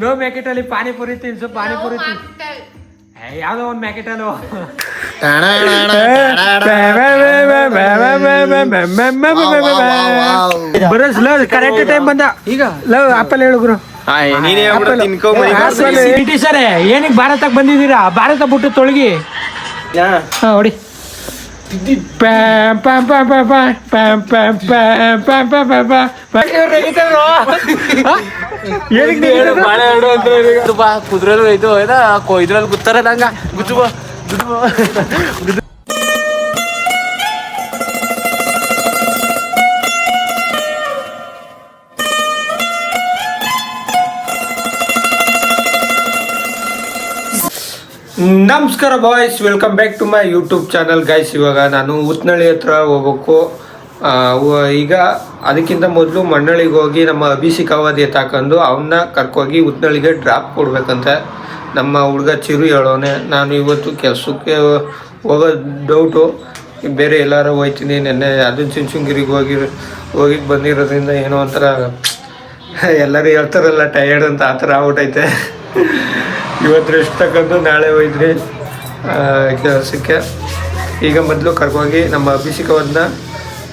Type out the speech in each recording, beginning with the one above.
No ಮ್ಯಾಕೆಟಲ್ಲಿ ಪಾನಿಪುರಿ ತಿನ್ಸು ಪಾನಿಪುರಿ ತಿನ್ಸು ಯಾವುದೋ ಒಂದ್ ಮ್ಯಾಕೆಟ್ ಬರೋಸ್ ಲವ್ ಕರೆಕ್ಟ್ ಟೈಮ್ ಬಂದ ಈಗ ಲವ್ ಆಪಲ್ ಹೇಳು ಗುರು ನೀನೇ ಆಪಲ್. ತಿನ್ಕೊ ಸಿಟಿ ಸರ್ ಏನಕ್ಕೆ ಭಾರತಕ್ಕೆ ಬಂದಿದ್ದೀರಾ ಭಾರತ ಬಿಟ್ಟು ತೊಳಗಿ ಹಾ ಹೊಡಿ ಪ್ಯಾಂ ಪ್ಯಾಂ ಪ್ಯಾಂ ಪ್ಯಾಂ ಪ್ಯಾಂ ಪ್ಯಾಂ ಪ್ಯಾಂ ಪ್ಯಾಂ ಪ್ಯಾಂ ಪ್ಯಾಂ ಪ್ಯಾಂ ಪ್ಯಾಂ. ಇವ್ರು ನೆಗಿತಾರೋ? ಹಾ? ಏನಕ್ಕೆ ನೆಗಿತಾರೋ? ಕುದ್ರಲ್ಲಿ ಇದು ಇದ್ರಲ್ಲಿ ಗುತ್ತಾರ ನಂಗ ಗುಚ್ಚು ನಮಸ್ಕಾರ boys welcome back to my YouTube channel guys ಇವಾಗ ನಾನು ಉತ್ನಳ್ಳಿ ಹತ್ರ ಹೋಗ್ಬೇಕು. ಈಗ ಅದಕ್ಕಿಂತ ಮೊದಲು ಮಣ್ಣಳ್ಳಿಗೆ ಹೋಗಿ ನಮ್ಮ ಅಭಿಷೇಕ್ ಅವಧಿ ತಾಕೊಂಡು ಅವನ್ನ ಕರ್ಕೋಗಿ ಉತ್ನಳ್ಳಿಗೆ ಡ್ರಾಪ್ ಕೊಡ್ಬೇಕಂತ. ನಮ್ಮ ಹುಡುಗ ಚಿರು ಹೇಳೋನೆ, ನಾನು ಇವತ್ತು ಕೆಲಸಕ್ಕೆ ಹೋಗೋ ಡೌಟು ಬೇರೆ ಎಲ್ಲಾರು ಹೋಯ್ತೀನಿ, ನೆನ್ನೆ ಅದು ಚುಂಚುಂಗಿರಿಗೆ ಹೋಗಿ ಹೋಗಿ ಬಂದಿರೋದ್ರಿಂದ ಏನೋ ಒಂಥರ ಎಲ್ಲರೂ ಹೇಳ್ತಾರಲ್ಲ ಟಯರ್ಡ್ ಅಂತ ಆ ಥರ ಆಗ್ಬಿಟ್ಟೈತೆ ಇವತ್ತು ರೆಸ್ಟ್ ತಗೊಂಡು ನಾಳೆ ಹೋಯ್ದ್ರಿ ಕೆಲಸಕ್ಕೆ ಈಗ ಮೊದಲು ಕರ್ಕೋಗಿ ನಮ್ಮ ಅಭಿಷೇಕವನ್ನ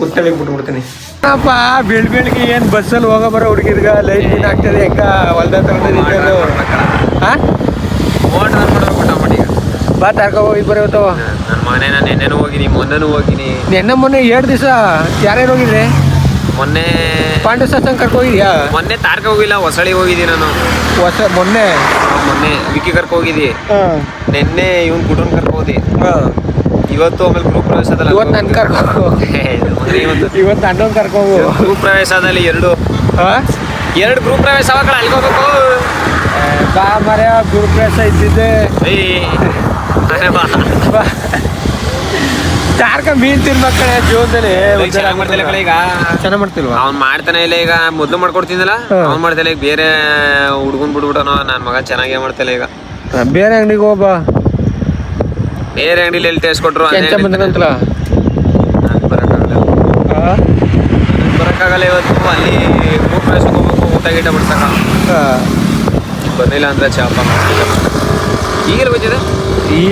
ಉತ್ತಳಿಗೆ ಬಿಟ್ಬಿಡ್ತೀನಿ ಅಪ್ಪ ಬೆಳ್ ಬೆಳಿಗ್ಗೆ ಏನು ಬಸ್ಸಲ್ಲಿ ಹೋಗೋ ಬರೋ ಹುಡುಗಿರ್ಗ ಲೈಟ್ ಏನು ಆಗ್ತದೆ? ಹೆಂಗ ಹೊಲ್ದ ಬಾ ತರ್ಕೊ ಹೋಗಿ ಬರೋತವ ನನ್ನ ಮನೆ ನಾನು ನೆನ್ನೆನೂ ಹೋಗಿನಿ ಮೊನ್ನೆನೂ ಹೋಗಿನಿ. ನೆನ್ನೆ ಮೊನ್ನೆ ಎರಡು ದಿವಸ ಯಾರ್ಯಾರು ಹೋಗಿದ್ರೆ? ಮೊನ್ನೆ ಪಾಂಡು ಸತ್ಸಂಗ್ ಕರ್ಕೊ ಹೋಗಿದ್ಯಾ ಮೊನ್ನೆ ತಾರ್ಕ ಹೋಗಿಲ್ಲ ಹೊಸಳಿ ಹೋಗಿದ್ದಿ ನಾನು. ಹೊಸ ಮೊನ್ನೆ? ಮೊನ್ನೆ ವಿಕ್ಕಿ ಕರ್ಕೊ ಹೋಗಿದ್ದಿ ನಿನ್ನೆ ನೆನ್ನೆ ಇವನ್ ಕುಟುಂಬ ಕರ್ಕ ಹೋದಿ. ಹಾಂ. ಇವತ್ತು ಆಮೇಲೆ ಗ್ರೂಪ್ ಪ್ರವೇಶದಲ್ಲಿ ಇವತ್ತು ನನ್ ಕರ್ಕೊ ಇವತ್ತು. ಇವತ್ತು ಕರ್ಕೊ ಹೋಗು. ಗ್ರೂಪ್ ಪ್ರವೇಶದಲ್ಲಿ ಎರಡು. ಹಾಂ? ಎರಡು ಗ್ರೂಪ್ ಪ್ರವೇಶ ಅವಾಗ ಬಾ ಮರ್ಯ ಪ್ರವೇಶ ಇದ್ದಿದ್ದೆ. ಅರೆ ಬಾ. ಚಾರ್ಕ ಮೀನ್ ತಿನ್ಬೇಕಣೆ ಜೀವನದಲ್ಲಿ? ಲೈಕ್ ಚೆನ್ನಾಗ್ ಮಾಡ್ತಿಲ್ಲ ಕಣೆ ಈಗ. ಚೆನ್ನಾಗಿ ಮಾಡ್ತಿಲ್ವಾ? ಅವ್ನ್ ಮಾಡ್ತಾನೆ ಇಲ್ಲ ಈಗ ಮೊದ್ಲು ಮಾಡ್ಕೊಡ್ತಿದ್ದಲ್ಲ. ಅವ್ನ್ ಮಾಡ್ತಿಲ್ಲ ಈಗ ಬೇರೆ ಹುಡ್ಗನ್ ಬಿಡ್ಬಿಟ್ಟನೋ ನನ್ ಮಗ ಚೆನ್ನಾಗೇ ಮಾಡ್ತಿಲ್ಲ ಈಗ. ಬೇರೆ ಅಂಗಡಿಗೆ ಹೋಗ್ಬಾ ಬೇರೆ ಅಂಗಡಿಲಿ ಎಲ್ಲಿ ಟೇಸ್ಟ್ ಕೊಟ್ರು ಅದೇ ಕೆಂಚ ಬಂದನಂತಲ್ಲ ಬರಕ್ಕಾಗಲ್ಲ ಇವತ್ತು. ಅಲ್ಲಿ ಪ್ರವೇಶಕ್ಕೆ ಹೋಗ್ಬೇಕು ಊಟ ಗೀಟ ಬಿಡ್ಸಕ ಬಂದಿಲ್ಲ ಅಂದ್ರೆ ಚಾಪ ಬಂದಿದೆ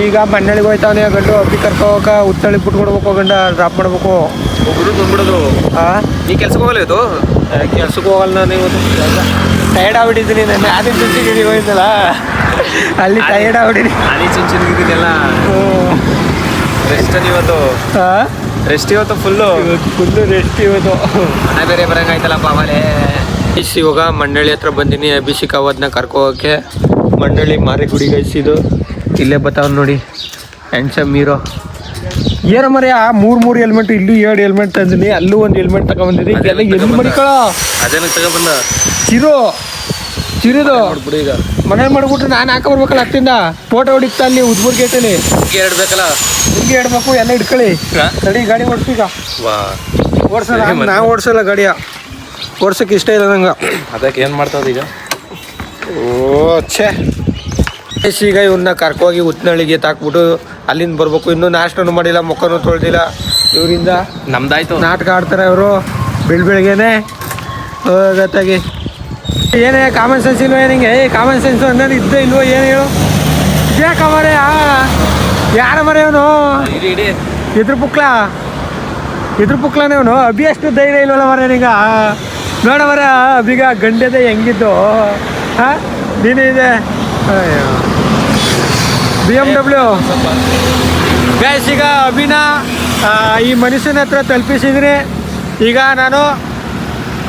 ಈಗ ಮಣ್ಣಳಿಗೆ ಹೋಯ್ತಾವನೆ ಗಂಡು ಅಪ್ಪಿ ಕರ್ಕೋಕ ಉತ್ತಳಿ ಬಿಟ್ಕೊಡ್ಬೇಕು ಗಂಡ ಡ್ರಾಪ್ ಮಾಡ್ಬೇಕು. ಒಬ್ರು ಬಂದ್ಬಿಡೋದು ಆ? ನೀ ಕೆಲ್ಸಕ್ಕೆ ಹೋಗಲ್ಲ ಇದು? ಕೆಲ್ಸಕ್ಕೆ ಹೋಗಲ್ಲ ನಾನು ಇವತ್ತು. ಟೈರ್ಡ್ ಆಗ್ಬಿಟ್ಟಿದ್ದೀನಿ ನನ್ನ. ಅದೇ ಚುಂಚಿಗಿರಿ ಹೋಯ್ತಲ್ಲ ಅಲ್ಲಿ ಟೈರ್ಡ್ ಆಗ್ಬಿಟ್ಟಿದ್ದೀನಿ. ಅಲ್ಲಿ ಚಿಂಚಿನ ರೆಸ್ಟ್ ಇವತ್ತು ರೆಸ್ಟ್ ಇವತ್ತು ಫುಲ್ಲು ಫುಲ್ಲು ರೆಸ್ಟ್ ಇವತ್ತು. ಮನೆ ಬೇರೆ ಬರಂಗಾಯ್ತಲ್ಲಪ್ಪ ಆಮೇಲೆ. ಇವಾಗ ಮಂಡಳಿ ಹತ್ರ ಬಂದಿನಿ ಅಭಿಷೇಕ್ ಅವದ್ನ ಕರ್ಕೊ ಹೋಗಕ್ಕೆ. ಮಂಡಳಿ ಮಾರಿ ಗುಡಿ ಗೈಸ್ ಇದು. ಇಲ್ಲೇ ಬತ್ತಾವ ನೋಡಿ. ಹ್ಯಾಂಡ್ಸಮ್ ಹೀರೋ ಏನ ಮರ ಮೂರ್ ಮೂರು ಹೆಲ್ಮೆಟ್ ಇಲ್ಲೂ ಎರಡು ಹೆಲ್ಮೆಟ್ ತಂದಿನಿ ಅಲ್ಲೂ ಒಂದು ಹೆಲ್ಮೆಟ್ ಇದೆಲ್ಲ ಎಲ್ಲಿ ಮಡಿಕಳ? ಅದೇನ ತಗೊಬಂದ? ಚಿರು. ಚಿರಿದು. ಈಗ. ಮನೇಲಿ ಮಾಡ್ಬಿಟ್ರೆ ನಾನು ಹಾಕ ಬರ್ಬೇಕಲ್ಲ ಅತ್ತಿಂದ? ಫೋಟೋ ಹೊಡಿತಾ ಅಲ್ಲಿ ಉದ್ಬೂರ್ ಗೇಟಲ್ಲಿ ಎರಡು ಬೇಕಲ್ಲ ಹಿಂಗೆ ಇಡ್ಬೇಕು ಎಲ್ಲ ಇಟ್ಕೊಳ್ಳಿ ತಡಿ ಗಾಡಿ ಓಡಿಸ್ತೀಗ ವಾ. ನಾ ಓಡಿಸಲ್ಲ ಗಾಡಿಯ. ಓಡ್ಸಕ್ಕೆ ಇಷ್ಟ ಇಲ್ಲ ನಂಗೆ. ಅದಕ್ಕೆ ಏನು ಮಾಡ್ತಾವ್ದು ಈಗ ಓ ಛೇ. ಈಗ ಇವನ್ನ ಕರ್ಕೋಗಿ ಉತ್ನಳ್ಳಿಗೆ ತಾಕ್ಬಿಟ್ಟು ಅಲ್ಲಿಂದ ಬರ್ಬೇಕು. ಇನ್ನೂ ನಾಷ್ಟನೂ ಮಾಡಿಲ್ಲ ಮುಖನೂ ತೊಳೆದಿಲ್ಲ. ಇವರಿಂದ ನಮ್ದಾಯ್ತು. ನಾಟಕ ಆಡ್ತಾರೆ ಅವರು ಬೆಳ್ ಬೆಳಗ್ಗೆನೆ. ಗತ್ತಾಗಿ ಏನೇ ಕಾಮನ್ ಸೆನ್ಸ್ ಇಲ್ವೋ ನಿಂಗೆ? ಏ ಕಾಮನ್ ಸೆನ್ಸ್ ಅನ್ನೋದು ಇದ್ದೇ ಇಲ್ವೋ? ಏನು ಹೇಳು? ಯಾಕ ಮರೆ ಯಾರ ಮರೆ ಅವನು ಇದ್ರ ಪುಕ್ಲ ಇದ್ರ ಪುಕ್ಲನೇ ಅವನು. ಅಭಿ ಅಷ್ಟು ಧೈರ್ಯ ಇಲ್ವಲ್ಲ ಮರ ನೀಗ? ನೋಡ ಮರ ಅಭಿಗ ಗಂಡದೆ ಹೆಂಗಿದ್ದು? ಹಾ ನೀನು ಇದೆ. ಬಿ ಎಂ ಡಬ್ಲ್ಯೂ ಗ್ಯಾಸ್ ಈಗ ಅಭಿನ ಈ ಮನುಷ್ಯನ ಹತ್ರ ತಲುಪಿಸಿದ್ರಿ. ಈಗ ನಾನು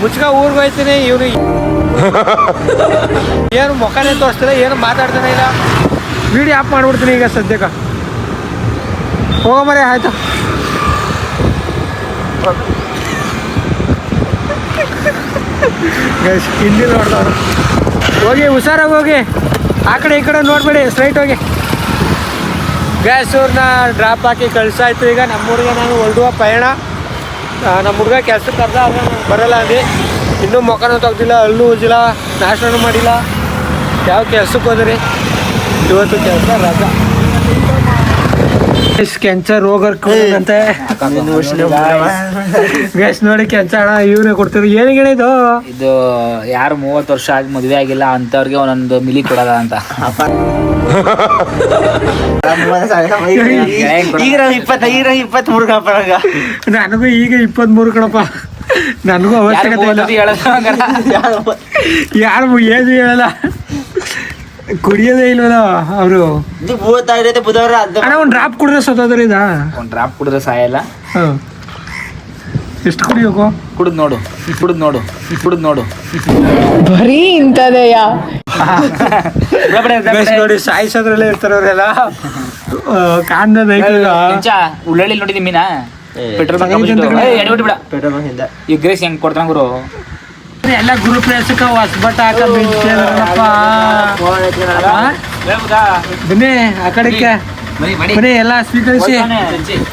ಮುಚ್ಚಕ ಊರಿಗೆ ಹೋಯ್ತೀನಿ ಇವನು ಏನು ಮುಖನೇ ತೋರಿಸ್ತಿಲ್ಲ ಏನು ಮಾತಾಡ್ತಾನೆ ಇಲ್ಲ. ವಿಡಿಯೋ ಆಫ್ ಮಾಡ್ಬಿಡ್ತೀನಿ ಈಗ ಸದ್ಯಕ್ಕೆ. ಹೋಗೋ ಮರೆ ಆಯ್ತು. ಗೈಸ್ ಹಿಂದಿ ನೋಡ್ದವ್ರು. ಹೋಗಿ ಹುಷಾರಾಗಿ ಹೋಗಿ. ಆ ಕಡೆ ಈ ಕಡೆ ನೋಡ್ಬೇಡಿ ಸ್ಟ್ರೈಟ್ ಹೋಗಿ. ಗ್ಯಾಸ್ ಅವ್ರನ್ನ ಡ್ರಾಪ್ ಹಾಕಿ ಕಳ್ಸಾಯ್ತು. ಈಗ ನಮ್ಮ ಹುಡುಗ ನಾನು ಹೊರಡುವ ಪಯಣ. ನಮ್ಮ ಹುಡುಗ ಕೆಲ್ಸಕ್ಕೆ ಕರ್ದ ಆದರೆ ನಾನು ಬರಲ್ಲ ಅಂದು. ಇನ್ನೂ ಮುಖನೂ ತೆಗ್ದಿಲ್ಲ ಹಲ್ಲು ಉಜ್ಜಿಲ್ಲ ನಾಶನೂ ಮಾಡಿಲ್ಲ. ಯಾವ ಕೆಲ್ಸಕ್ಕೆ ಹೋದ್ರಿ? ಇವತ್ತು ಕೆಲಸ ರಜಾ. ಕ್ಯಾನ್ಸರ್ ರೋಗ ಅಂತೆ ಗೈಸ್ ನೋಡಿ ಕ್ಯಾನ್ಸರ್ ಹಣ ಇವನೇ ಕೊಡ್ತೀರಿ ಏನಿಗೆ ಇದು? ಇದು ಯಾರು ಮೂವತ್ತು ವರ್ಷ ಆಗಿ ಮದುವೆ ಆಗಿಲ್ಲ ಅಂತವ್ರಿಗೆ ಒಂದೊಂದು ಮಿಲಿ ಕೊಡಲ್ಲ ಅಂತ. ಈಗ ಇಪ್ಪತ್ತೈದು ಇಪ್ಪತ್ಮೂರು ಈಗ ಇಪ್ಪತ್ ಇಪ್ಪತ್ತ್ ಮೂರು ನನಗೂ ಈಗ ಇಪ್ಪತ್ಮೂರು ಕಣಪ್ಪ. ನನಗೂ ಅವಶ್ಯಕತೆ ಇಲ್ಲ. ಯಾರು ಏನು ಹೇಳಲ್ಲ. ಕುಡಿಯೋದೇ ಇಲ್ವಲ್ಲ ಅವರು? ಇದು ಮೂವತ್ತೈದೈತೆ ಬುಧವಾರ ಅರ್ಧ ಅಣ್ಣ ಒಂದು ಡ್ರಾಪ್ ಕುಡಿದ್ರೆ ಸತ್ತೋದ್ರ ಇದ? ಒಂದ್ ಡ್ರಾಪ್ ಕುಡಿದ್ರೆ ಸಾಯಲ್ಲ. ಎಷ್ಟು ಕುಡಿಯೋಕು? ಕುಡಿದ್ ನೋಡು ಕುಡಿದ್ ನೋಡು ಕುಡಿದ್ ನೋಡು. ಬರೀ ಇಂಥದೆಯಾ? ಗೈಸ್ ನೋಡಿ ಸಾಯಿಸೋದ್ರಲ್ಲೇ ಇರ್ತಾರವ್ರೆಲ್ಲ. ಅವರೆಲ್ಲ ಕಾಂದ ಉಳ್ಳಳ್ಳಿ ನೋಡಿದಿ ಮೀನಾ? ಪೆಟ್ರೋಲ್ ಬಂಕ್ ಐದು ಎಡ್ಬಿಟ್ಟು ಬಿಡ ಪೆಟ್ರೋಲ್ ಬಂಕ್ ಗ್ರೇಸ್ ಹೆಂಗ್ ಕೊಡ್ತಾನ ಗುರು? ಎಲ್ಲ ಗುರು ಪ್ಲೇಸಕ್ಕ ಹೊಸಬಟ್ಟ ಹಾಕ ಮೆಂತ್ಯಪ್ಪ ಬನ್ನಿ, ಆ ಕಡೆಗೆ ಬನ್ನಿ, ಎಲ್ಲ ಸ್ವೀಕರಿಸಿ.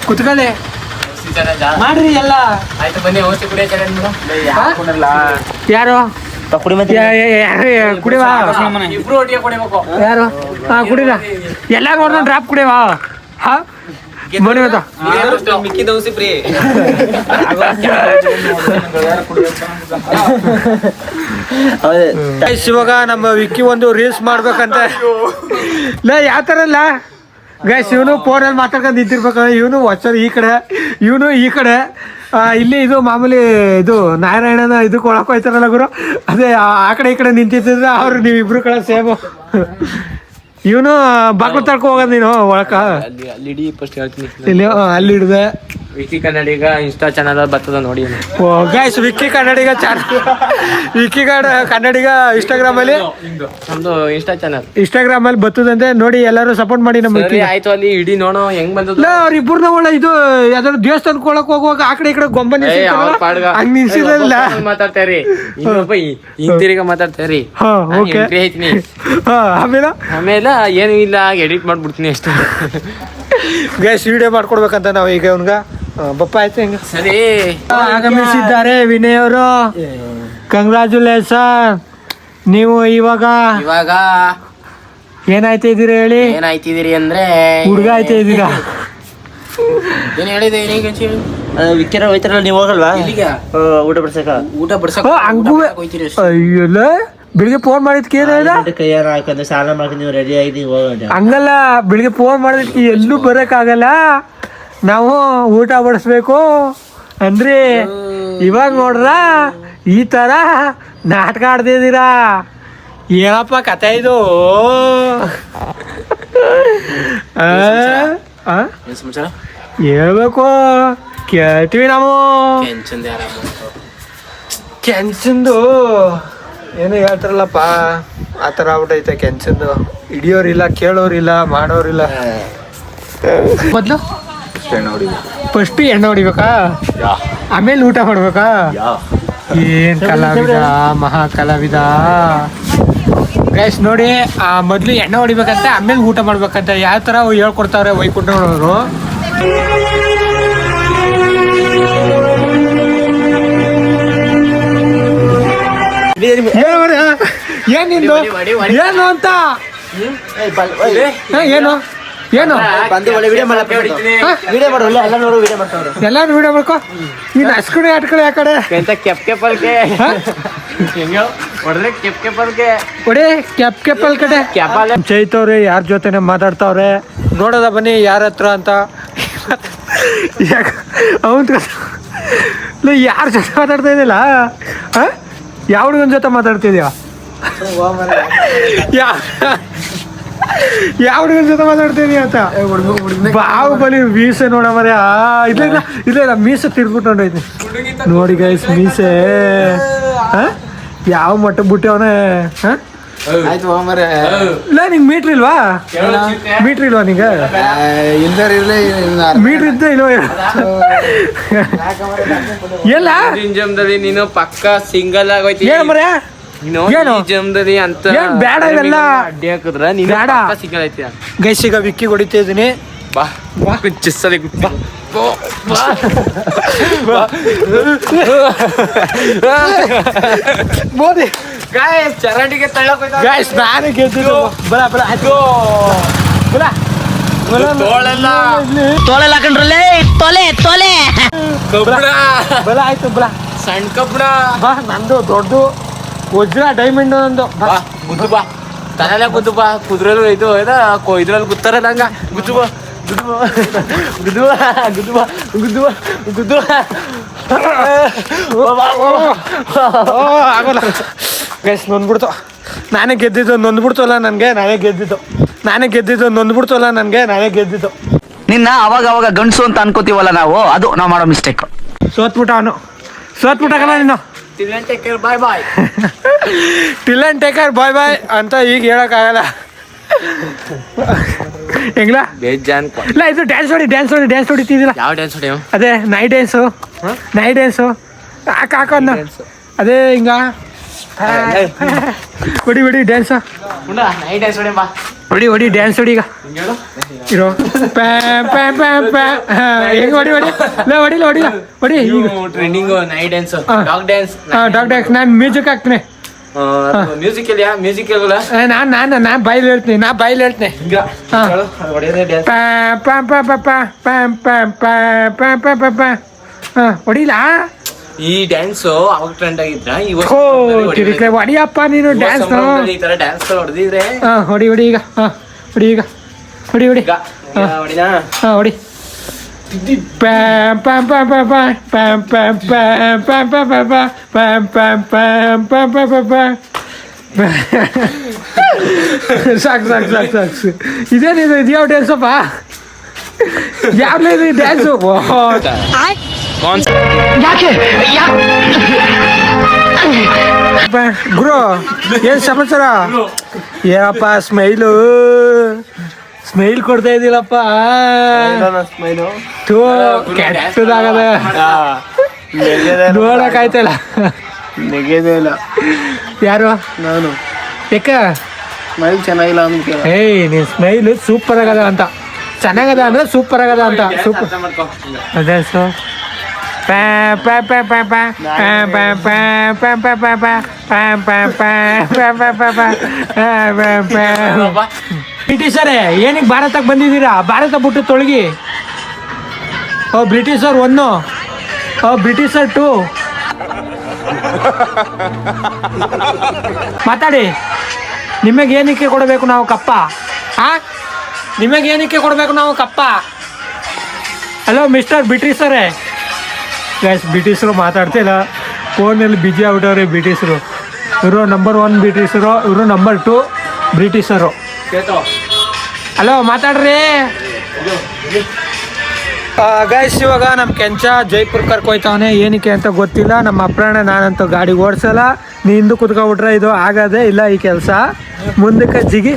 ಕುತ್ಕೊಳ್ಳಿ. ಮಾಡ್ರಿ ಎಲ್ಲ. ಯಾರು? ಕುಡಿ ಕುಡಿವಾ? ಯಾರು? ಹಾ ಕುಡಿದ ಎಲ್ಲ ಡ್ರಾಪ್ ಕುಡಿವಾ? ಹಾ? ಬನ್ನಿ ಇವಾಗ ನಮ್ಮ ವಿಕ್ಕಿ ಒಂದು ರೀಲ್ಸ್ ಮಾಡ್ಬೇಕಂತ. ಇಲ್ಲ ಯಾವ ಥರ ಇಲ್ಲ ಗೈಸ್ ಇವನು ಫೋನಲ್ಲಿ ಮಾತಾಡ್ಕೊಂಡು ನಿಂತಿರ್ಬೇಕು. ಇವನು ಹೊಚ್ಚರು ಈ ಕಡೆ. ಇವನು ಈ ಕಡೆ. ಇಲ್ಲಿ ಇದು ಮಾಮೂಲಿ ಇದು ನಾರಾಯಣನ ಇದಕ್ಕೆ ಒಳಕ್ಕೆ ಹೋಯ್ತಾರಲ್ಲ ಗುರು. ಅದೇ ಆ ಆ ಕಡೆ ಈ ಕಡೆ ನಿಂತಿದ್ರೆ ಅವ್ರು ನೀವಿಬ್ರು ಕಡೆ ಸೇಮು. ಇವನು ಬಾಗ್ಲು ತಡ್ಕೊ ಹೋಗೋದು ನೀನು ಒಳಕ. ಅಲ್ಲಿ ಫಸ್ಟ್ ಹೇಳ್ತೀನಿ. ಇಲ್ಲಿ ಅಲ್ಲಿ ಹಿಡ್ದೆ ವಿಕಿ ಕನ್ನಡಿಗ ಇನ್ಸ್ಟಾ ಚಾನಲ್ ಬರ್ತದ ನೋಡಿ. Guys Vicky Kannadiga channel Vicky Kannadiga Instagram ಅಲ್ಲಿ? ನಮ್ದು ಇನ್ಸ್ಟಾ ಚಾನಲ್ ಇನ್ಸ್ಟಾಗ್ರಾಮ್ ಅಲ್ಲಿ ಬರ್ತದಂತೆ. ನೋಡಿ ಎಲ್ಲರೂ ಸಪೋರ್ಟ್ ಮಾಡಿ ನಮ್ಮ ಆಯ್ತು ಅಲ್ಲಿ ಇಡೀ ನೋಡೋ ಹೆಂಗ್ ಬಂದದ ಇಲ್ಲ ಅವ್ರಿಬ್ಬರನ್ನ ಒಳ್ಳೆ ಇದು ಯಾವ್ದಾದ್ರು ದೇವಸ್ಥಾನ ಕೊಳಕ್ ಹೋಗುವಾಗ ಆ ಕಡೆ ಈ ಕಡೆ ಗೊಂಬನ್ ಹಂಗ್ ನಿಲ್ಸಿಲ್ಲ ಮಾತಾಡ್ತಾರಿ ಇನ್ನೊಬ್ಬ ಹಿ- ಹಿಂತಿರುಗ ಮಾತಾಡ್ತಾರಿ ಆಮೇಲೆ? ಆಮೇಲೆ ಏನು ಇಲ್ಲ ಎಡಿಟ್ ಮಾಡ್ಬಿಡ್ತೀನಿ ಅಷ್ಟೇ. ಗ್ಯಾಸ್ ವಿಡಿಯೋ ಮಾಡ್ಕೊಡ್ಬೇಕಂತ ನಾವು ಈಗ ಅವ್ನ್ಗ ಬಪ್ಪ ಆಯ್ತು ಹೆಂಗ? ಸರಿ. ಆಗಮಿಸಿದ್ದಾರೆ ವಿನಯ್ ಅವರು. ಕಂಗ್ರಾಚುಲೇಷನ್ ನೀವು ಇವಾಗ ಇವಾಗ ಏನಾಯ್ತಾ ಇದೀರಿ ಹೇಳಿ? ಏನಾಯ್ತಿದ್ದೀರಿ ಅಂದ್ರೆ ಹುಡುಗ ಆಯ್ತಾ ಇದ್ದೀರಾ? ಏನ್ ಹೇಳಿದೆ ಏನಿಗೆ? ವಿಕ್ಕಿರ ಹೋಯ್ತಾರಲ್ಲ ನೀವು ಹೋಗಲ್ವಾ? ಊಟ ಬಡ್ಸಕ. ಊಟ ಬಡ್ಸಕ್ ಹಂಗೂ. ಅಯ್ಯಲ್ಲ ಬೆಳಿಗ್ಗೆ ಫೋನ್ ಮಾಡಿದ್ಕೆ ಏನಾಯ್ತಾ ಕೈಯಾರ ಹಾಕೊಂಡು ಸಾಲ ಮಾಡ್ಕೊಂಡು ನೀವು ರೆಡಿ ಆಗಿ ನೀವು ಹೋಗೋಣ. ಹಂಗಲ್ಲ ಬೆಳಿಗ್ಗೆ ಫೋನ್ ಮಾಡೋದಕ್ಕೆ ಎಲ್ಲೂ ಬರೋಕ್ಕಾಗಲ್ಲ. ನಾವು ಊಟ ಬಡಿಸ್ಬೇಕು ಅಂದ್ರೆ. ಇವಾಗ ನೋಡ್ರ ಈ ಥರ ನಾಟಕ ಆಡ್ತಿದ್ದೀರಾ? ಏನಪ್ಪ ಕತೆ ಇದು? ಹೇಳ್ಬೇಕು. ಕೇಳ್ತೀವಿ ನಾವು. ಕೆಂಚಂದು ಏನು ಹೇಳ್ತಾರಲ್ಲಪ್ಪ? ಆ ಥರ ಆಗ್ಬಿಟ್ಟೈತೆ ಕೆಂಚಂದು. ಹಿಡಿಯೋರಿಲ್ಲ ಕೇಳೋರಿಲ್ಲ ಮಾಡೋರಿಲ್ಲ. ಮೊದಲು ಫಸ್ಟ್ ಎಣ್ಣೆ ಹೊಡಿಬೇಕಾ. ಆಮೇಲೆ ಊಟ ಮಾಡ್ಬೇಕಾ? ಏನ್ ಕಲಾವಿದ ಮಹಾ ಕಲಾವಿದ ಗೈಸ್ ನೋಡಿ ಆ ಮೊದ್ಲು ಎಣ್ಣೆ ಹೊಡಿಬೇಕಂತ ಆಮೇಲೆ ಊಟ ಮಾಡ್ಬೇಕಂತ. ಯಾವ ತರ ಹೇಳ್ಕೊಡ್ತಾವ್ರೆ ವೈಕುಂಠನವರು? ಏನ್ ನಿಂದು? ಏನು ಅಂತ? ಏನು? ಏನು? ಬಂದು ಒಳ್ಳೆ ವಿಡಿಯೋ ಮಾಡಪ್ಪ ವಿಡಿಯೋ ಮಾಡು ಒಳ್ಳೆ ಎಲ್ಲ ನೋಡು ವಿಡಿಯೋ ಮಾಡ್ತಾವ್ರೆ ಎಲ್ಲಾರು ವಿಡಿಯೋ ಮಾಡ್ಕೊ. ನೀನ್ ಅಸ್ಕಡೆ ಆಟ್ಕೊಳ್ಳಿ ಆ ಕಡೆ. ಎಂತ ಕೆಪ್ ಕೆಪಲ್ ಹೊಡೆದ್ರೆ ಕೆಪ್ ಕೆಪ್ ಕೆಪ್ಪಲ್ ಕಡೆ. ಕೆಪ್ಪಲ್ ಚೈತವ್ರೆ ಯಾರ ಜೊತೆನೆ ಮಾತಾಡ್ತಾವ್ರೆ? ನೋಡೋದ ಬನ್ನಿ ಯಾರ ಹತ್ರ ಅಂತ. ಅವನ್ ಯಾರ ಜೊತೆ ಮಾತಾಡ್ತಾ ಇದ್ದಿಲ್ಲ? ಯಾವ ಹುಡುಗನ ಜೊತೆ ಮಾತಾಡ್ತಿದ್ಯಾ? ಯಾ- ಯಾವ ಹುಡುಗನ ಜೊತೆ ಮಾತಾಡ್ತೀನಿ ಅಂತ? ಬಾಹುಬಲಿ ಮೀಸೆ ನೋಡ ಮರೆ ಇಲ್ಲ ಇಲ್ಲ ಇಲ್ಲ ಇಲ್ಲ ಮೀಸೆ ತಿರ್ಬಿಟ್ಟು ಹೊಂಟೈತಿ ನೋಡಿ ಗೈಸ್ ಮೀಸೆ. ಹ? ಯಾವ ಮಟ್ಟ ಬಿಟ್ಟವನೇ ಹಾಂ? ಇಲ್ಲ ನಿಂಗೆ ಮೀಟ್ರ್ ಇಲ್ವಾ? ಮೀಟ್ರ್ ಇಲ್ವಾ ನಿಂಗೆ? ಮೀಟ್ರ್ ಇದ್ದ ಇಲ್ವಾ ಎಲ್ಲ? ಜಮ್ದಲ್ಲಿ ನೀನು ಪಕ್ಕ ಸಿಂಗಲ್ ಆಗೋಯ್ತು ಏನ್ ಮರ್ಯ ಏನು? ಜಮ್ದಲ್ಲಿ ಅಂತ ಏನ್ ಬೇಡ ಇವೆಲ್ಲ? ಅಡ್ಡಿ ಹಾಕಿದ್ರ ನೀನು ಬೇಡ. ಗೈಸಿಗ ವಿಕ್ಕಿ ಹೊಡಿತಾ ಇದೀನಿ ಬಾ. ಚಿಸ್ಸಲ್ಲಿ ಬಾ. ಮೋದಿ. ಗಾಯ ಚರಂಡಿಗೆ ತಳ್ಳಕ್ ಹೋಯ್ತಾ ಗಾಯ್ಸ್ ನಾನು ಗೆದ್ದಿದ್ದು. ಬರ ಬರ ಆಯ್ತು. ಬರ. ತೋಳೆಲ್ಲ. ತೊಲೆ ಹಾಕೊಂಡ್ರಲ್ಲೇ? ತೊಲೆ ತೊಲೆ. ಕಬ್ಬಣ. ಬಲ ಆಯ್ತು ಬಲ ಸಣ್ಣ ಕಬ್ಬಣ. ಬಾ ನಂದು ದೊಡ್ಡದು. ವಜ್ರ ಡೈಮಂಡ್ ಒಂದು. ಬಾ. ಗುದ್ದು ಬಾ. ತಲೆಲ್ಲ ಗುದ್ದು ಬಾ. ಕುದ್ರಲು ಇದು ಏನೋ ಕೊ ಇದ್ರಲ್ಲಿ ಗುತ್ತಾರೆ ನಂಗ. ಗುದ್ದು ಬಾ ಗುದ್ದು ಬಾ. ಗುದ್ದು ಬಾ ಗುದ್ದು ಬಾ ಗುದ್ದು ಬಾ ಗುದ್ದು ಬಾ. ಓ ಆಗೋಲ್ಲ. ಗೈಸ್ ನೊಂದ್ಬಿಡ್ತು. ನಾನೇ ಗೆದ್ದಿದ್ದು ನೊಂದ್ಬಿಡ್ತಲ್ಲ ನನಗೆ ನಾನೇ ಗೆದ್ದಿದ್ದು. ನಾನೇ ಗೆದ್ದಿದ್ದು ನೊಂದ್ಬಿಡ್ತಲ್ಲ ನನಗೆ ನಾನೇ ಗೆದ್ದಿದ್ದು. ನಿನ್ನ ಅವಾಗ ಅವಾಗ ಗಂಡಸು ಅಂತ ಅನ್ಕೋತೀವಲ್ಲ ನಾವು? ಅದು ನಾವು ಮಾಡೋ ಮಿಸ್ಟೇಕ್ ಸೋತ್ಬಿಟ್ಟ ಅವನು. ಸೋತ್ಬಿಟ್ಟಾಗಲ್ಲ ನೀನು. Bye bye till undertaker bye bye ಅಂತ ಈಗ ಹೇಳೋಕ್ಕಾಗಲ್ಲ. ಹೆಂಗ್ಲ? ಬೇಜಾನ್ ಇಲ್ಲ ಇದು ಡ್ಯಾನ್ಸ್ ಹೊಡಿ ಡ್ಯಾನ್ಸ್ ಹೊಡಿ ಡ್ಯಾನ್ಸ್ ಹೊಡಿತಿದ್ದಿಲ್ಲ ಯಾವ ಡ್ಯಾನ್ಸ್ ಹೊಡೆಯೋ ಅದೇ ನೈಟ್ ಡ್ಯಾನ್ಸು ನೈಟ್ ಡ್ಯಾನ್ಸು ಹಾಕ ಹಾಕೋದ್ನ ಅದೇ ಹಿಂಗ. ಬಿಡಿ ಬಿಡಿ ಡ್ಯಾನ್ಸ್ ನೈಟ್ ಡ್ಯಾನ್ಸ್ ಹೊಡೆ ಬಾ. ಹೊಡಿ ಹೊಡಿ ಡ್ಯಾನ್ಸ್ ಹೊಡಿ ಈಗ ಇರೋ ಪ್ಯಾ ಪ್ಯಾ ಪ್ಯಾ ಪ್ಯಾ ಹಾ, ಹೆಂಗ್ ಹೊಡಿ ಹೊಡಿ ಇಲ್ಲ ಹೊಡಿಲ್ಲ ಹೊಡಿಲ್ಲ ಹೊಡಿ ಈಗ ಟ್ರೆಂಡಿಂಗ್ ನೈಟ್ ಡ್ಯಾನ್ಸ್ ಹಾ. ಡಾಗ್ ಡ್ಯಾನ್ಸ್ ಡಾಗ್ ಡ್ಯಾನ್ಸ್ ನಾನು ಮ್ಯೂಸಿಕ್ ಹಾಕ್ತೀನಿ ಮ್ಯೂಸಿಕ್ ಇಲ್ಲ ಮ್ಯೂಸಿಕ್ ಇಲ್ಲ ನಾನು ನಾನು ನಾನು ಬೈಲ್ ಹೇಳ್ತೀನಿ ನಾ ಬೈಲ್ ಹೇಳ್ತೀನಿ ಹಾ. ಹೊಡೆಯೋದೇ ಡ್ಯಾನ್ಸ್ ಪ್ಯಾಮ್ ಪ್ಯಾ ಪ್ಯಾಮ್ ಪ್ಯಾ ಪ್ಯಾಮ್ ಪ್ಯಾಮ್ ಪ್ಯಾಮ್ ಪ್ಯಾ ಪ್ಯಾ ಪ್ಯಾ ಪ್ಯಾ ಪ್ಯಾ ಹಾ ಹೊಡಿಲ್ಲ ಈ ಡ್ಯಾನ್ಸ್ ಅವಾಗ ಟ್ರೆಂಡ್ ಆಗಿದ್ರ ಇವತ್ತು ಹೊಡಿಯಪ್ಪ ನೀನು ಡ್ಯಾನ್ಸ್ ಈ ತರ ಡ್ಯಾನ್ಸ್ ಹೊಡೆದಿದ್ರೆ ಹೊಡಿ ಹೊಡಿ ಈಗ ಹೊಡಿ ಈಗ ಹೊಡಿ ಹೊಡಿ ಹೊಡಿನಾ ಹೊಡಿ ಸಾಕು ಸಾಕು ಸಾಕು ಸಾಕು ಇದೇನಿದು ಇದು ಯಾವ ಡ್ಯಾನ್ಸಪ್ಪ ಯಾವ ಡ್ಯಾನ್ಸ್ ಡ್ಯಾನ್ಸು ಗುರು ಏನ್ ಸಮಾಚಾರ ಏನಪ್ಪ ಸ್ಮೈಲು ಸ್ಮೈಲ್ ಕೊಡ್ತಾ ಇದ್ದಿಲ್ಲಪ್ಪ ಥೂ ಕೆಟ್ಟದಾಗದ ನೋಡಕ್ ಆಯ್ತಲ್ಲ ಯಾರು ನಾನು. ಯಾಕ ಸ್ಮೈಲ್ ಚೆನ್ನಾಗಿಲ್ಲ ಅಂತ ಏಯ್ ನೀನ್ ಸ್ಮೈಲ್ ಸೂಪರ್ ಆಗದ ಅಂತ. ಚೆನ್ನಾಗದ ಅಂದ್ರೆ ಸೂಪರ್ ಆಗದ ಅಂತ. ಸೂಪರ್ ಅದೇ ಸೊ ಬ್ರಿಟಿಷರೇ ಏನಕ್ಕೆ ಭಾರತಕ್ಕೆ ಬಂದಿದ್ದೀರಾ? ಭಾರತ ಬಿಟ್ಟು ತೊಳಗಿ. ಓ, ಬ್ರಿಟಿಷರ್ ಒನ್ನು ಓ, ಬ್ರಿಟಿಷರ್ ಟು. ಮಾತಾಡಿ. ನಿಮಗೆ ಏನಕ್ಕೆ ಕೊಡಬೇಕು ನಾವು ಕಪ್ಪ? ಹಾ ನಿಮಗೆ ಏನಕ್ಕೆ ಕೊಡಬೇಕು ನಾವು ಕಪ್ಪ? Hello mister ಬ್ರಿಟಿಷರೇ. ಗೈಸ್ ಬ್ರಿಟಿಷರು ಮಾತಾಡ್ತಿಲ್ಲ. ಫೋನಲ್ಲಿ ಬಿಜಿ ಆಗ್ಬಿಟ್ಟವ್ರಿ ಬ್ರಿಟಿಷರು ಇವರು ನಂಬರ್ ಒನ್ ಬ್ರಿಟಿಷರು ಇವರು ನಂಬರ್ ಟು ಬ್ರಿಟಿಷರು ಹಲೋ ಮಾತಾಡ್ರಿ. ಗೈಸ್ ಇವಾಗ ನಮ್ಮ ಕೆಂಚ ಜೈಪುರ್ ಕರ್ಕೊಯ್ತಾವನೆ ಏನಕ್ಕೆ ಅಂತ ಗೊತ್ತಿಲ್ಲ. ನಮ್ಮ ಅಪ್ರಾಣ ನಾನಂತೂ ಗಾಡಿ ಓಡಿಸಲ್ಲ. ನೀ ಹಿಂದೆ ಕುತ್ಕೊಬಿಟ್ರೆ ಇದು ಆಗದೇ ಇಲ್ಲ ಈ ಕೆಲಸ. ಮುಂದಕ್ಕೆ ಜಿಗಿ.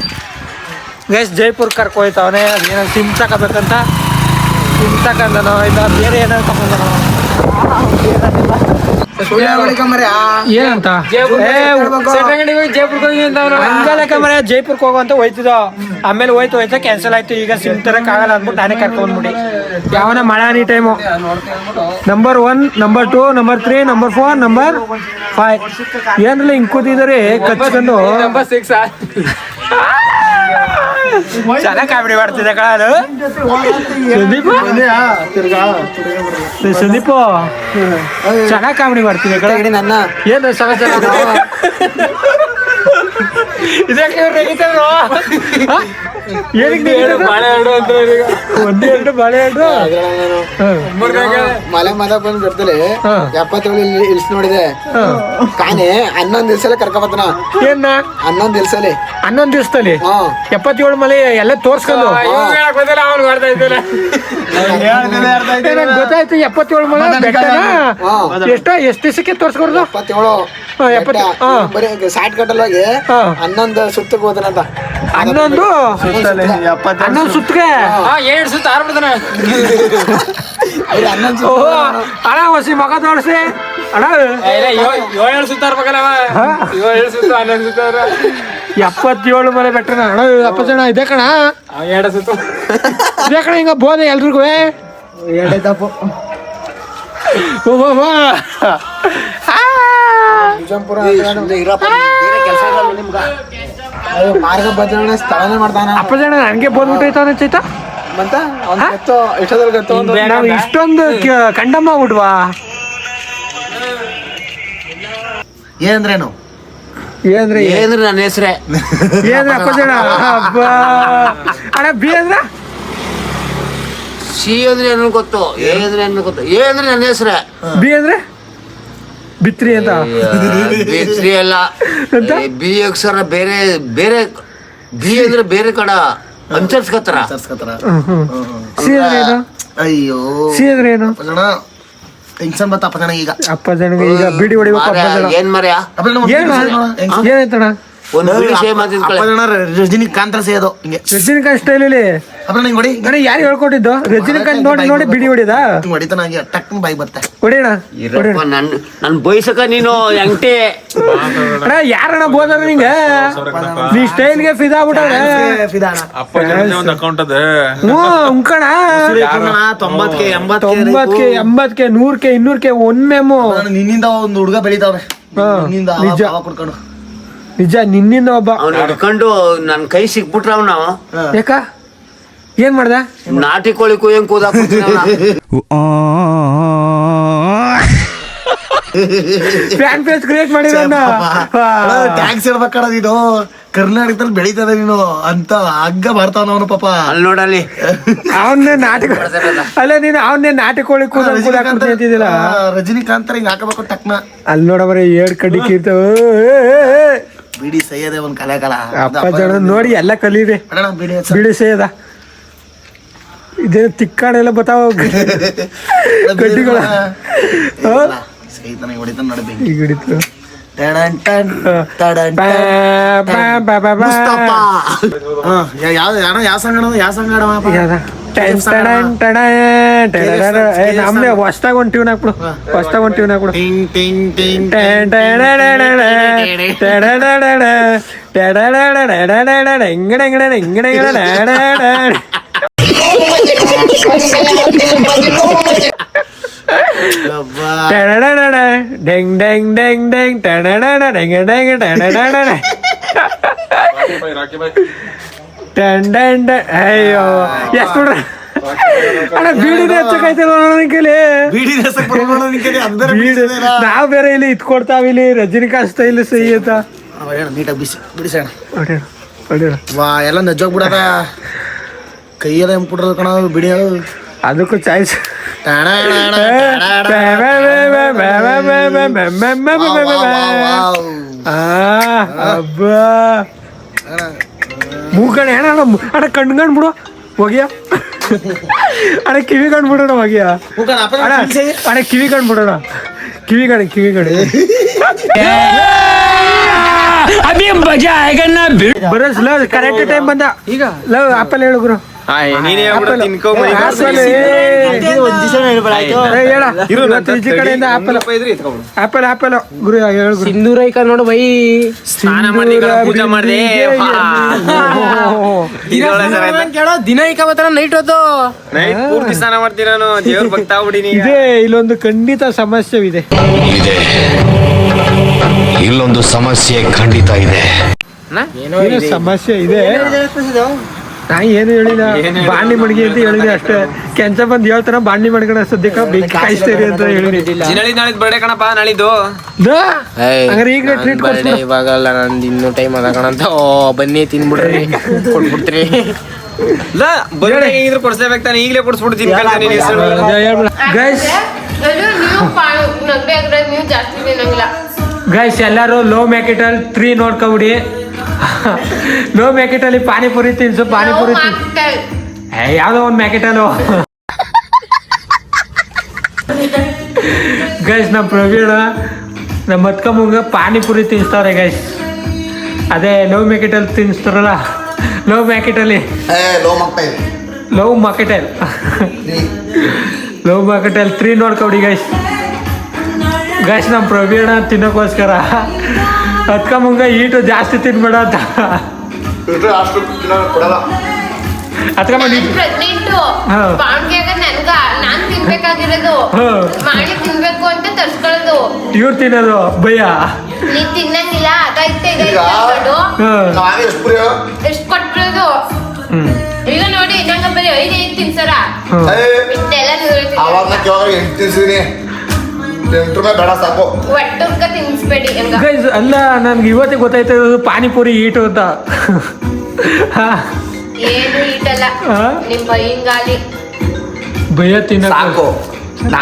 ಗೈಸ್ ಜೈಪುರ್ ಕರ್ಕೊಯ್ತಾವನೆ ಅದೇನೋ ಸಿಮ್ ತಗೋಬೇಕಂತ. ಸಿಮ್ ತಗೊಂಡನೋ ಇಲ್ಲ ಬೇರೆ ಏನಾದ್ರು ತಗೊಂಡನೋ ಏನಂತ? ಹಂಗಲ್ಲ ಜೈಪುರ್ಗೆ ಹೋಗೋ ಅಂತ ಹೋಯ್ತಿದ ಆಮೇಲೆ ಹೋಯ್ತು ಹೋಯ್ತಾ ಕ್ಯಾನ್ಸಲ್ ಆಯ್ತು. ಈಗ ಸಿಮ್ ತರಕ್ ಆಗಲ್ಲ ಅಂದ್ಬಿಟ್ಟು ನಾನೇ ಕರ್ಕೊಂಡ್ಬಿಡಿ ಯಾವನ ಮಳೆ time number one number two number three number four number five ಏನ್ರಲ್ಲ ಹಿಂಗ್ ಕೂತಿದ್ದಾರೆ? ಕಚ್ಕೊಂಡು. ಚೆನ್ನಾಗಿ ಕಾಮಿಡಿ ಮಾಡ್ತಿದ್ದೆ ಕಣ ಸಂದೀಪ? ಸಂದೀಪ? ಚೆನ್ನಾಗಿ ಕಾಮಿಡಿ ಮಾಡ್ತಿದ್ದೆ ಕಣ. ನನ್ನ. ಏನು ಸಮಾಚಾರ? ಇದಕ್ಕೆ ಒಂದೇ ಎರಡು ಬಾಳೆ ಮಲೆ ಮದ ಬಂದ್ ಬಿಡ್ತಲೆ. ಎಪ್ಪತ್ತೇಳು ಇಲ್ಲಿ ಇಲ್ಸ್ ನೋಡಿದೆ. ಕಾನೆ ಹನ್ನೊಂದ್ ದಿವ್ಸಲೆ ಕರ್ಕೊಬತ್ತನ. ಏನ್ ಹನ್ನೊಂದ್ ದಿವ್ಸಲೆ ಹನ್ನೊಂದ್ ದಿವ್ಸದಲ್ಲಿ? ಎಪ್ಪತ್ತೇಳು ಮಲೆ ಎಲ್ಲ ತೋರ್ಸ್ಕೊಂಡು? ಗೊತ್ತಾಯ್ತು ಎಪ್ಪತ್ತೇಳು ಮಲೆ ಎಷ್ಟ. ಎಷ್ಟೋ ದಿವಸಕ್ಕೆ ತೋರ್ಸ್ಕೊಡ್ದು? ಎಪ್ಪತ್ತೇಳು. ಎಪ್ಪತ್ತ. ಬರೀ ಸಾಟ್ ಕಟ್ಟಲ್ ಹೋಗಿ ಹಾ. ಹನ್ನೊಂದು ಸುತ್ತಕ್ಕೆ ಹೋದನಂತ. ಹನ್ನೊಂದು. ಹನ್ನೊಂದು ಆ ಎರಡು ಸುತ್ತ ಆರ್ಬಿಡ್ತಾನೆ ಅಣ್ಣ ಹೊಸಿ ಮಗ ತೋರಿಸಿ. ಅಣ್ಣ ಏಳು ಸುತ್ತ ಆರ್ಬೇಕಲ್ಲ ಹಾ. ಏಳು ಸುತ್ತ ಹನ್ನೊಂದು ಸುತ್ತ ಎಪ್ಪತ್ತೇಳು ಮನೆ ಬೆಟ್ಟನ ಅಣ್ಣ ಎಪ್ಪತ್ತು ಜನ ಇದೆ ಕಣ? ಎರಡು ಸುತ್ತ. ಇದೆ ಕಣ ಹಿಂಗ ಬೋದೆ ಎಲ್ರಿಗೂ ಎರಡೇ ತಪ್ಪು. ಬಿಜಾಪುರ ಕೆಲಸ ನಿಮ್ಗ. ಅಯ್ಯೋ ಮಾರ್ಗ ಬದಲಾವಣೆ ಸ್ಥಳನೇ ಮಾಡ್ತಾನ ಅಪ್ಪಜಣ ನನಗೆ ಬೋದ್ಬಿಟ್ಟೈತ ಚೈತ? ಮಂತ ಅವ್ನ್ ಗೊತ್ತು ಎಷ್ಟೊತ್ತಲ್ಲಿ ಗೊತ್ತು ಒಂದು ನಾವು ಇಷ್ಟೊಂದು ಕ- ಕಂಡಮ್ಮ ಬಿಡ್ವಾ ಏನಂದ್ರೇನು? ಏನಂದ್ರೆ ಏನ್ರಿ ನನ್ನ ಹೆಸ್ರೇ. ಏನ್ರಿ ಅಪ್ಪಜಣ ಅಬ್ಬಾ. ಅಣ್ಣ ಬಿ ಅಂದ್ರ? ಸಿ ಅಂದ್ರೆ ಏನು ಗೊತ್ತು ಏ ಅಂದ್ರೆ ಏನು ಗೊತ್ತು ಏ ಅಂದ್ರೆ ನನ್ನ ಹೆಸ್ರೇ. ಬಿ ಅಂದ್ರೆ? ಬಿತ್ರಿ ಅಂತ? ಬಿತ್ರಿ ಅಲ್ಲ? ಬಿ ಅಕ್ಷರ ಬೇರೆ ಬೇರೆ ಬಿ ಅಂದ್ರೆ ಬೇರೆ ಕಡ ಅನುಸರಿಸ್ಕತ್ತಾರ ಸರ್ಸ್ಕತ್ತಾರ ಸಿ ಅಂದ್ರೆ ಏನು? ಅಯ್ಯೋ. ಸಿ ಅಂದ್ರೆ ಏನು? ಅಪ್ಪಜಣ ಟೆನ್ಷನ್ ಬತ್ತ ಅಪ್ಪಜಣ ಈಗ? ಅಪ್ಪಜನಿಗೆ ಈಗ ಬಿಡಿ ಹೊಡಿಬೇಕು ಮಾರ್ರೆ, ಅಪ್ಪಜನ ಏನ್ ಮರ್ಯಾ ಅಪ್ಪಜಣ ಏನು ಏನಾಯ್ತಣ್ಣ ಒಂದ್ ರಜನಿಕಾಂತ್ ಸೇಯೋದು ಹಿಂಗೆ. ರಜನಿಕಾಂತ್ ಹಿಂಗ್ ಹೊಡಿ. ಅಣ್ಣ ಯಾರು ಹೇಳ್ಕೊಟ್ಟಿದ್ದು? ರಜನಿಕಾಂತ್ ನೋಡಿ ನೋಡಿ ಬಿಡಿ ಹೊಡಿದ? ಹಿಂಗ್ ಹೊಡಿತಾನ ಹಂಗೆ ಟಕ್ ಬಾಯಿ ಬರ್ತೆ. ಹೊಡಿಯೋಣ ಇರಪ್ಪ ನನ್ ನನ್ ಬಯಸಕ ನೀನು ಎಂಟೆ ಅಣ್ಣ ಯಾರಣ್ಣ ಬೋದಾರ ನಿಂಗೆ? ನೀ ಸ್ಟೈಲ್ಗೆ ಫಿದಾ ಆಗ್ಬಿಟ್ಟಾರೆ ಫಿದಾನ ಅಪ್ಪ ಒಂದು ಅಕೌಂಟ್ ಅದ. ಹ್ಞೂ ಉಂಕಣ. ತೊಂಬತ್ಕೆ ಎಂಬತ್ಕೆ ನೂರ್ಕೆ ಇನ್ನೂರ್ಕೆ ಒಮ್ಮೆಮು ನಿನ್ನಿಂದ ಒಂದು ಹುಡುಗ ಬೆಳಿತಾವ್ರೆ. ನಿನ್ನಿಂದ ನಿಜ. ಕುಡ್ಕೊಂಡು. ನಿಜ ನಿನ್ನಿಂದ ಒಬ್ಬ ಅವ್ನು ಹಿಡ್ಕೊಂಡು ನನ್ ಕೈ ಸಿಕ್ಬಿಟ್ರ ಅವ್ನ. ಯಾಕ ಏನ್ ಮಾಡ್ದ? ನಾಟಿ ಕೋಳಿ ಕುಯ್ಯಂಗ್ ಕೂದ ಫ್ಯಾನ್ ಪೇಜ್ ಕ್ರಿಯೇಟ್ ಮಾಡಿದ ಟ್ಯಾಕ್ಸ್ ಇಡ್ಬೇಕಣ ನೀನು. ಕರ್ನಾಟಕದಲ್ಲಿ ಬೆಳೀತದ ನೀನು ಅಂತ ಹಗ್ಗ ಬರ್ತಾವ ಅವನು ಪಾಪ. ಅಲ್ಲಿ ನೋಡಲ್ಲಿ. ಅವನ್ನೇ ನಾಟಕ ಅಲ್ಲ ನೀನು ಅವನ್ನೇ ನಾಟಕೋಳಿ ಕೂದ ಕೂದಾಕ್ಬಿಡ್ತೀನಿ ಅಂತಿದ್ದಿಲ್ಲ ರಜನಿಕಾಂತ್ ಹಿಂಗ್ ಹಾಕಬೇಕು ಟಕ್ನ. ಅಲ್ಲಿ ನೋಡವ್ರೆ ಏಡ್ ಕಡ್ಡಿ ಕೀರ್ತಾವ. ಬಿಡಿ ಸೈಯದೆ ಒಂದ್ ಕಲೆ ಕಲ ಅಪ್ಪ ಜನ ನೋಡಿ ಎಲ್ಲ ಕಲೀರಿ. ಬಿಡಿ ಸೈಯದ. ಇದೇನು ತಿಕ್ಕಾಡೆಲ್ಲ ಬತ್ತಾವ? ಗಡ್ಡಿಗಳ. ಸೈತನ ಹೊಡಿತಾನೆ ನಡ್ಬೇಕು ಈಗ ಹಿಡಿತು ಯಾವ ಯಾವ ಸಂಗಡ? ಯಾವ ಸಂಘ ಅಣ್ಣ ಪಾಪ? ಯಾವ್ದ? ಟೆನ್ ಟಡನ್ ಟಡನ್ ಟಡಡಡ. ಏ, ನಮ್ದೇ ಹೊಸ್ದಾಗ್ ಒಂದ್ ಟ್ಯೂನ್ ಹಾಕ್ಬಿಡು ಹೊಸ್ದಾಗ್ ಒಂದ್ ಟ್ಯೂನ್ ಹಾಕ್ಬಿಡು ಟಿಂಗ್ ಟಿಂಗ್ ಟಿಂಗ್ ಟೆನ್ ಟಡಡಡಡ, ಟಡಡಡಡ, ಟಡಡಡಡಡಡಡ, ಇಂಗಡ ಇಂಗಡ ಇಂಗಡ ಇಂಗಡ ಡಡಡ. ಯಬ್ಬಾ. ಟನ್. ಅಯ್ಯೋ ಎಷ್ಟು ಬಿಡ್ರ ಅಣ್ಣ ಬೀಡಿನೇ ಹಚ್ಚಕೈತಿಲ್ಲ ನನ್ನ ಕೈಲಿ? ನಾವ್ ಬೇರೆ ಇಲ್ಲಿ ಇಟ್ಕೊಡ್ತಾವ ಇಲ್ಲಿ ರಜನಿಕಾಂತ್ ಸ್ಟೈಲ್ ಸಹಿ ಅಂತ ನೀಟಾಗಿ ಬಿಸಿ ಬಿಡಿಸೋಣ ಹೊಡಿಯೋಣ ಹೊಡಿಯೋಣ ವಾ ಎಲ್ಲ ನಜ್ಜೋಗ್ ಬಿಡದ ಕೈಯೆಲ್ಲ ಬಿಡ್ರದ ಕಣ ಬಿಡಿ ಅದಕ್ಕೂ ಚಾಯ್ಸ್. ಅಬ್ಬಾ ಮೂಗಣ ಅಣ್ಣ ಅಣ್ಣ, ಕಣ್ಗಣ್ ಬಿಡು ಹೋಗಿಯ? ಅಣ್ಣ ಕಿವಿ ಕಣ್ ಬಿಡೋಣ ಹೋಗಿಯ? ಅಣ್ಣ ಕಿವಿ ಕಣ್ ಬಿಡೋಣ. ಕಿವಿ ಕಣ್ ಕಿವಿ ಕಣ್. ಬರಸ್ ಲವ್ ಕರೆಕ್ಟ್ ಟೈಮ್ ಬಂದ. ಈಗ? ಲವ್ ಆಪಲ್ ಹೇಳು ಗುರು. ನೀನೇ ತಿನ್ಕೋ ಆಪಲ್ ಆಪಲ್ ಆಪಲ್ ಆಪಲ್ ಗುರು ಹೇಳು ಗುರು. ಸಿಂಧೂರ ಐಕ ನೋಡು ಬೈ. ಸ್ನಾನ ಮಾಡಿ ಪೂಜೆ ಮಾಡಿದೆ ದಿನ ಐಕ ನೈಟ್ ಹೊತ್ತು. ನೈಟ್ ಪೂರ್ತಿ ಸ್ನಾನ ಮಾಡ್ತೀನಿ ನಾನು? ದೇವ್ರ ಭಕ್ತ ಇದೆ ಇಲ್ಲೊಂದು ಖಂಡಿತ ಸಮಸ್ಯೆ ಇದೆ. ಇದೆ ಇಲ್ಲೊಂದು ಸಮಸ್ಯೆ ಖಂಡಿತ ಇದೆ. ಏನೋ ಸಮಸ್ಯೆ ಇದೆ? ನಾ ಏನು ಹೇಳಿಲ್ಲ. ಬಾಂಡಿ ಮಡ್ಗಿ ಅಂತ ಹೇಳಿದೆ ಅಷ್ಟೇ. ಕೆಂಚ ಬಂದ್ ಹೇಳ್ತಾರ ಬಾಂಡಿ ಮಡಗಣ ಸದ್ಯಕ್ಕ ಬೆಂಕಿ ಕಾಯಿಸ್ತೀರಿ ಅಂತ ಹೇಳಿನಿ ನಾಳೆ ಬರ್ಡೆ ಕಣಪ್ಪ ನಾಳಿದ್ದು? ಹಂಗಾರೆ ಈಗ ಟ್ರೀಟ್ ಕೊಡ್ಸ್ಬಿಡು. ಇವಾಗಲ್ಲ ನಂದು ಇನ್ನೂ ಟೈಮ್ ಅದ ಕಣಂತ ಓ ಬನ್ನಿ ತಿನ್ಬಿಡ್ರಿ. ಕೊಟ್ಬಿಡ್ತೀರಿ. ಬರ್ಡೆ ಹೆಂಗಿದ್ರು ಕೊಡ್ಸ್ಲೇಬೇಕು ತಾನೆ ಈಗಲೇ ಕೊಡ್ಸ್ಬಿಡ್ತೀನಿ ಗೈಸ್ ಗೈಸ್ ಎಲ್ಲರೂ ಲೋ ಮ್ಯಾಕೆಟಲ್ ತ್ರೀ ನೋಡ್ಕೊಬಿಡಿ. ಲೋ ಮ್ಯಾಕೆಟಲ್ಲಿ ಪಾನಿಪುರಿ ತಿನ್ಸು ಪಾನಿಪುರಿ ತಿನ್ಸು ಒಂದ್ ಏ, ಅಲ್ಲೋ ಒಂದು ಮ್ಯಾಕೆಟಲ್ಲು ಗೈಸ್ ನಮ್ಮ ಪ್ರವೀಣ ನಮ್ಮ ಮತ್ಕಮ್ಮಂಗ ಪಾನಿಪುರಿ ತಿನ್ಸ್ತಾರೆ ಗೈಸ್ ಅದೇ ಲವ್ ಮ್ಯಾಕೆಟಲ್ಲಿ ತಿನ್ನಿಸ್ತಾರಲ್ಲ ಲವ್ ಮ್ಯಾಕೆಟಲ್ಲಿ ಲವ್ ಮಾರ್ಕೆಟಲ್ ಲವ್ ಮಾರ್ಕೆಟಲ್ ತ್ರೀ ನೋಡ್ಕೊಬಿಡಿ ಗೈಸ್ ಗೈಸ್ ನಮ್ಮ ಪ್ರವೀಣ ತಿನ್ನೋಕ್ಕೋಸ್ಕರ ಹತ್ಕಮ್ಮಂಗ ಈಟು ಜಾಸ್ತಿ ತಿನ್ಬೇಡ ಅಂತ. ಪ್ರೆಗ್ನೆಂಟ್ ಹಾ. ನನ್ಗ ನಾನ್ ತಿನ್ಬೇಕಾಗಿರೋದು. ಹಾ. ಮಾಡಿ ತಿನ್ಬೇಕು ಅಂತ ತರ್ಸ್ಕೊಳ್ಳೋದು. ಇವ್ರು ತಿನ್ನೋದು ಭಯ. ನೀ ತಿನ್ನಂಗಿಲ್ಲ ಅದೈತೆ ಇದೈತೆ ಅಂದ್ಬಿಟ್ಟು ಹ್ಮ್ ಎಷ್ಟ್ ಕೊಟ್ಬಿಡೋದು? ಹ್ಮ್. ಈಗ ನೋಡಿ ನಂಗೆ ಬರೀ ಐದು ಐದು ತಿನ್ಸರ? ಇದೆಲ್ಲ ಅವಾಗ ನಾ ಎಂಟು ತಿನ್ಸಿದೀನಿ ಎಂಟು ರೂಪಾಯಿ ಬೇಡ ಸಾಕು. ಒಟ್ಟುರ್ಕ ತಿನ್ಸ್ಬೇಡಿ ಹಂಗ? ಗೈಸ್ ಅಲ್ಲ ನನ್ಗೆ ಇವತ್ತೇ ಗೊತ್ತಾಯ್ತು ಇದು ಪಾನಿಪುರಿ ಈಟು ಅಂತ. ಹಾ, ಏನು ಈಟಲ್ಲ ಹಾ? ನಿಮ್ ಬೈಯಿಂಗಾಲಿ ಭಯ ತಿನ್ನ ಸಾಕು. ನಾವು